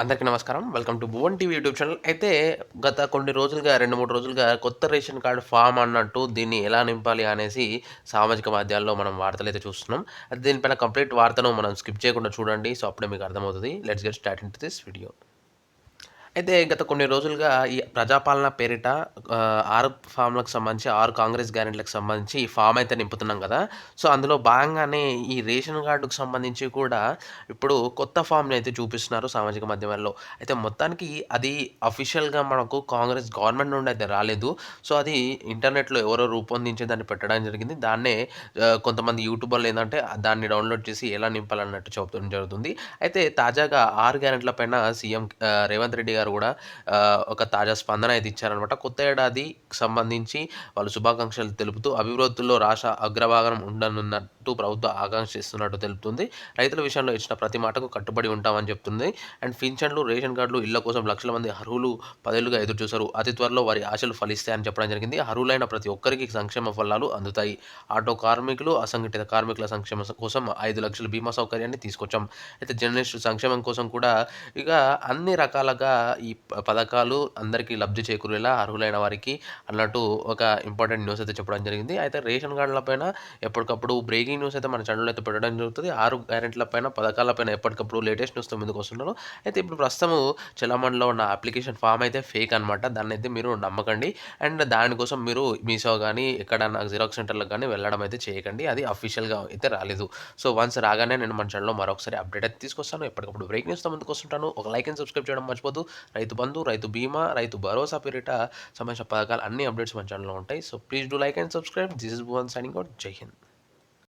అందరికీ నమస్కారం. Welcome to Bhuvan TV YouTube channel. అయితే గత కొన్ని రోజులుగా రెండు మూడు రోజులుగా కొత్త రేషన్ కార్డు ఫామ్ అన్నట్టు దీన్ని ఎలా నింపాలి అనేసి సామాజిక మాధ్యాల్లో మనం వార్తలు అయితే చూస్తున్నాం. అది దీనిపైన కంప్లీట్ వార్తను మనం స్కిప్ చేయకుండా చూడండి. సో అప్పుడే మీకు అర్థమవుతుంది. Let's get start into this video. అయితే గత కొన్ని రోజులుగా ఈ ప్రజాపాలన పేరిట ఆరు ఫామ్లకు సంబంధించి ఆరు కాంగ్రెస్ గ్యారెంట్లకు సంబంధించి ఈ ఫామ్ అయితే నింపుతున్నాం కదా. సో అందులో భాగంగానే ఈ రేషన్ కార్డుకు సంబంధించి కూడా ఇప్పుడు కొత్త ఫామ్ని అయితే చూపిస్తున్నారు సామాజిక మాధ్యమాల్లో. అయితే మొత్తానికి అది అఫీషియల్గా మనకు కాంగ్రెస్ గవర్నమెంట్ నుండి అయితే రాలేదు. సో అది ఇంటర్నెట్లో ఎవరో రూపొందించి దాన్ని పెట్టడం జరిగింది. దాన్నే కొంతమంది యూట్యూబర్లు ఏంటంటే దాన్ని డౌన్లోడ్ చేసి ఎలా నింపాలన్నట్టు చెప్పడం జరుగుతుంది. అయితే తాజాగా ఆరు గ్యారెంట్ల పైన సీఎం రేవంత్ రెడ్డి గారు కూడా ఒక తాజా స్పందన అయితే ఇచ్చారనమాట కొత్త ఏడాది సంబంధించి వాళ్ళు శుభాకాంక్షలు తెలుపుతూ అభివృద్ధిలో రాష్ట్ర అగ్రభాగం ఉండనున్నట్టు ప్రభుత్వం ఆకాంక్షిస్తున్నట్టు తెలుపుతుంది. రైతుల విషయంలో ఇచ్చిన ప్రతి మాటకు కట్టుబడి ఉంటామని చెప్తుంది. అండ్ పింఛన్లు రేషన్ కార్డులు ఇళ్ళ కోసం లక్షల మంది అర్హులు పదేళ్ళుగా ఎదురు చూశారు అతి త్వరలో వారి ఆశలు ఫలిస్తాయని చెప్పడం జరిగింది. అర్హులైన ప్రతి ఒక్కరికి సంక్షేమ ఫలాలు అందుతాయి. ఆటో కార్మికులు అసంఘటిత కార్మికుల సంక్షేమ కోసం ఐదు లక్షల బీమా సౌకర్యాన్ని తీసుకొచ్చాం. అయితే జర్నలిస్టు సంక్షేమం కోసం కూడా ఇక అన్ని రకాలుగా ఈ ప- పథకాలు అందరికీ లబ్ధి చేకూరేలా అర్హులైన వారికి అన్నట్టు ఒక ఇంపార్టెంట్ న్యూస్ అయితే చెప్పడం జరిగింది. అయితే రేషన్ కార్డుల పైన ఎప్పటికప్పుడు బ్రేకింగ్ న్యూస్ అయితే మన ఛానల్లో అయితే పెట్టడం జరుగుతుంది. ఆరు గ్యారెంటీల పైన పథకాల పైన ఎప్పటికప్పుడు లేటెస్ట్ న్యూస్తో ముందుకు వస్తున్నారు అయితే ఇప్పుడు ప్రస్తుతం చలామణిలో ఉన్న అప్లికేషన్ ఫామ్ అయితే ఫేక్ అనమాట దాన్ని అయితే మీరు నమ్మకండి. అండ్ దానికోసం మీరు మీషో కానీ ఎక్కడన్నా జిరాక్స్ సెంటర్లకు కానీ వెళ్ళడం అయితే చేయకండి. అది అఫీషియల్గా అయితే రాలేదు. సో వన్స్ రాగానే నేను మన ఛానల్లో మరొకసారి అప్డేట్ అయితే తీసుకొస్తాను. ఎప్పటికప్పుడు బ్రేక్ న్యూస్తో ముందుకు వస్తుంటాను. ఒక లైక్ అండ్ సబ్స్క్రైబ్ చేయడం మర్చిపోదు రైతు బంధు రైతు బీమా రైతు భరోసా పేరిట సంబంధించిన పథకాలు అన్ని అప్డేట్స్ మన ఛానల్లో ఉంటాయి. So please do like and subscribe this is Bhuvan signing out జై హింద్